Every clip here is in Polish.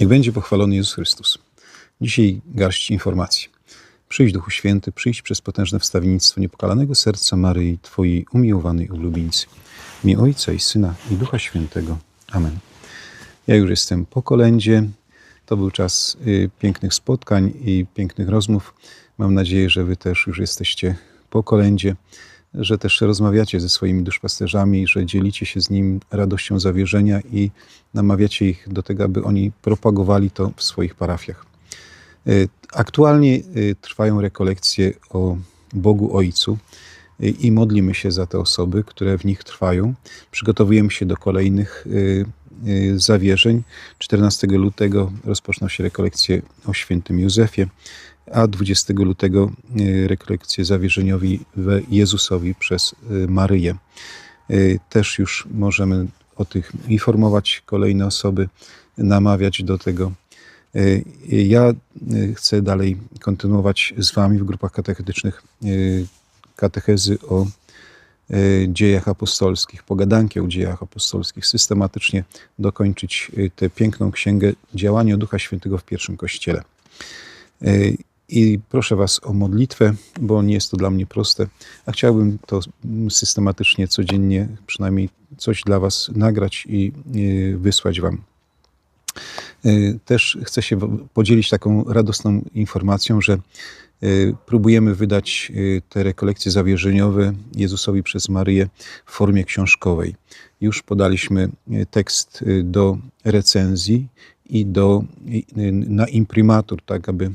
Niech będzie pochwalony Jezus Chrystus. Dzisiaj garść informacji. Przyjdź Duchu Święty, przyjdź przez potężne wstawiennictwo niepokalanego serca Maryi, Twojej umiłowanej ulubieńcy. Imię Ojca i Syna i Ducha Świętego. Amen. Ja już jestem po kolędzie. To był czas y, pięknych spotkań i pięknych rozmów. Mam nadzieję, że Wy też już jesteście po kolędzie, że też rozmawiacie ze swoimi duszpasterzami, że dzielicie się z nim radością zawierzenia i namawiacie ich do tego, aby oni propagowali to w swoich parafiach. Y, Aktualnie y, trwają rekolekcje o Bogu Ojcu y, i modlimy się za te osoby, które w nich trwają. Przygotowujemy się do kolejnych zawierzeń. 14 lutego rozpoczną się rekolekcje o świętym Józefie, a 20 lutego y, rekolekcje zawierzeniowi Jezusowi przez y, Maryję. Y, Też już możemy o tych informować kolejne osoby, namawiać do tego. Y, Ja y, chcę dalej kontynuować z Wami w grupach katechetycznych y, katechezy o y, dziejach apostolskich, pogadanki o dziejach apostolskich, systematycznie dokończyć y, tę piękną księgę działania Ducha Świętego w pierwszym Kościele. Y, I proszę Was o modlitwę, bo nie jest to dla mnie proste, a chciałbym to systematycznie, codziennie, przynajmniej coś dla Was nagrać i y, wysłać Wam. Y, Też chcę się podzielić taką radosną informacją, że y, próbujemy wydać y, te rekolekcje zawierzeniowe Jezusowi przez Maryję w formie książkowej. Już podaliśmy tekst do recenzji i do, na imprimatur, tak aby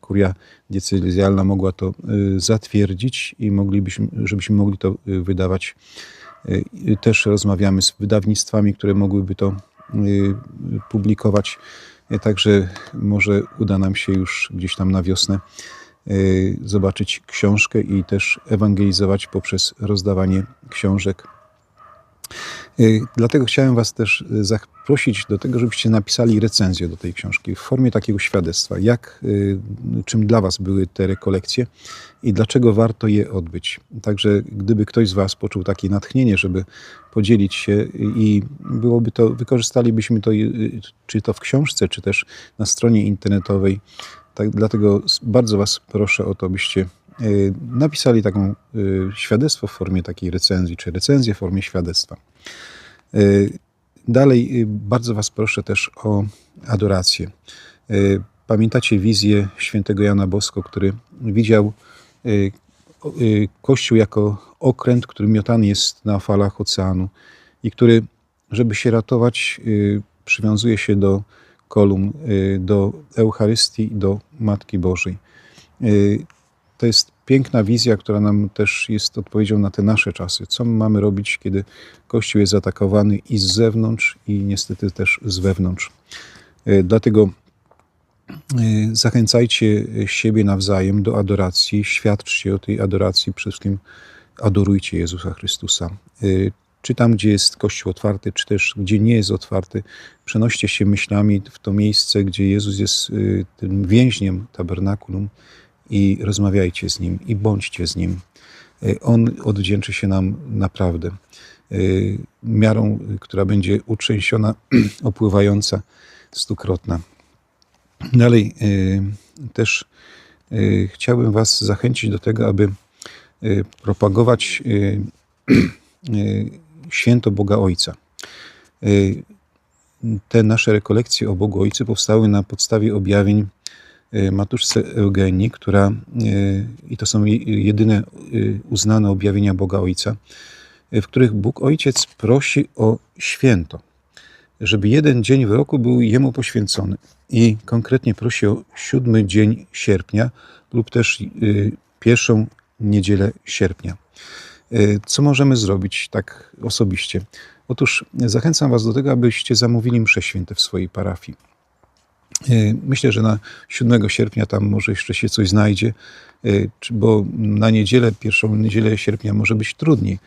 kuria diecezjalna mogła to zatwierdzić i moglibyśmy, żebyśmy mogli to wydawać. Też rozmawiamy z wydawnictwami, które mogłyby to publikować. Y, Także może uda nam się już gdzieś tam na wiosnę y, zobaczyć książkę i też ewangelizować poprzez rozdawanie książek. Y, Dlatego chciałem Was też y, zaprosić do tego, żebyście napisali recenzję do tej książki w formie takiego świadectwa, jak, y, czym dla Was były te rekolekcje i dlaczego warto je odbyć. Także gdyby ktoś z Was poczuł takie natchnienie, żeby podzielić się i byłoby to, wykorzystalibyśmy to czy to w książce, czy też na stronie internetowej. Tak, dlatego bardzo Was proszę o to, byście napisali taką y, świadectwo w formie takiej recenzji, czy recenzję w formie świadectwa. Y, Dalej y, bardzo Was proszę też o adorację. Y, Pamiętacie wizję świętego Jana Bosko, który widział y, y, Kościół jako okręt, który miotany jest na falach oceanu i który, żeby się ratować, y, przywiązuje się do kolumn, y, do Eucharystii do Matki Bożej. To jest piękna wizja, która nam też jest odpowiedzią na te nasze czasy. Co my mamy robić, kiedy Kościół jest zaatakowany i z zewnątrz, i niestety też z wewnątrz. Y, Dlatego y, zachęcajcie siebie nawzajem do adoracji, świadczcie o tej adoracji, przede wszystkim adorujcie Jezusa Chrystusa. Y, Czy tam, gdzie jest Kościół otwarty, czy też gdzie nie jest otwarty, przenoście się myślami w to miejsce, gdzie Jezus jest tym więźniem tabernakulum i rozmawiajcie z Nim i bądźcie z Nim. Y, On odwdzięczy się nam naprawdę y, miarą, która będzie utrzęsiona, opływająca, stukrotna. Dalej y, też chciałbym Was zachęcić do tego, aby propagować święto Boga Ojca. Te nasze rekolekcje o Bogu Ojcu powstały na podstawie objawień matuszce Eugenii, która, y, i to są je- jedyne y, uznane objawienia Boga Ojca, y, w których Bóg Ojciec prosi o święto, żeby jeden dzień w roku był Jemu poświęcony. I konkretnie prosi o siódmy dzień sierpnia lub też y, pierwszą niedzielę sierpnia. Y, Co możemy zrobić tak osobiście? Otóż zachęcam Was do tego, abyście zamówili msze święte w swojej parafii. Y, Myślę, że na 7 sierpnia tam może jeszcze się coś znajdzie, y, bo na niedzielę, pierwszą niedzielę sierpnia może być trudniej.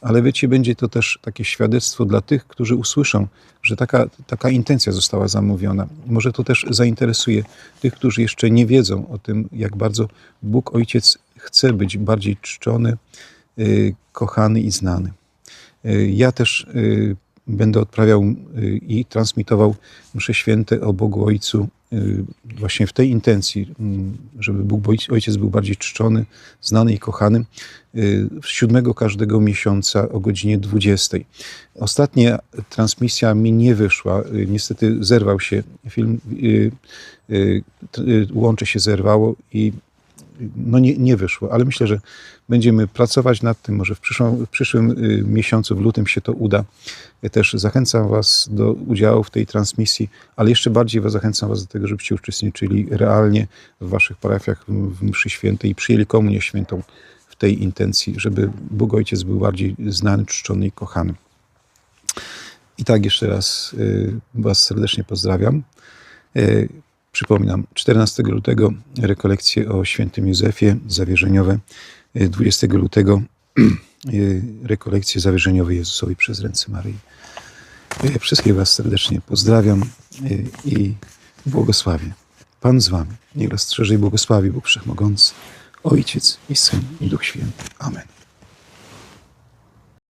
Ale wiecie, będzie to też takie świadectwo dla tych, którzy usłyszą, że taka, taka intencja została zamówiona. Może to też zainteresuje tych, którzy jeszcze nie wiedzą o tym, jak bardzo Bóg Ojciec chce być bardziej czczony, y, kochany i znany. Ja też będę odprawiał y, i transmitował msze święte o Bogu Ojcu y, właśnie w tej intencji, mm, żeby Bóg Ojc- Ojciec był bardziej czczony, znany i kochany, y, siódmego każdego miesiąca o godzinie 20. Ostatnia transmisja mi nie wyszła. y, Niestety zerwał się film, y, y, y, łącze się zerwało i no nie, nie wyszło, ale myślę, że będziemy pracować nad tym. Może w przyszłym, w przyszłym y, miesiącu, w lutym się to uda. Ja też zachęcam Was do udziału w tej transmisji, ale jeszcze bardziej was zachęcam Was do tego, żebyście uczestniczyli realnie w Waszych parafiach w mszy świętej i przyjęli komunię świętą w tej intencji, żeby Bóg Ojciec był bardziej znany, czczony i kochany. I tak jeszcze raz y, Was serdecznie pozdrawiam. Y, Przypominam, 14 lutego rekolekcje o świętym Józefie zawierzeniowe, y, 20 lutego y, rekolekcje zawierzeniowe Jezusowi przez ręce Maryi. Y, Wszystkich Was serdecznie pozdrawiam y, i błogosławię. Pan z Wami. Niech Was strzeże i błogosławi Bóg Wszechmogący, Ojciec i Syn i Duch Święty.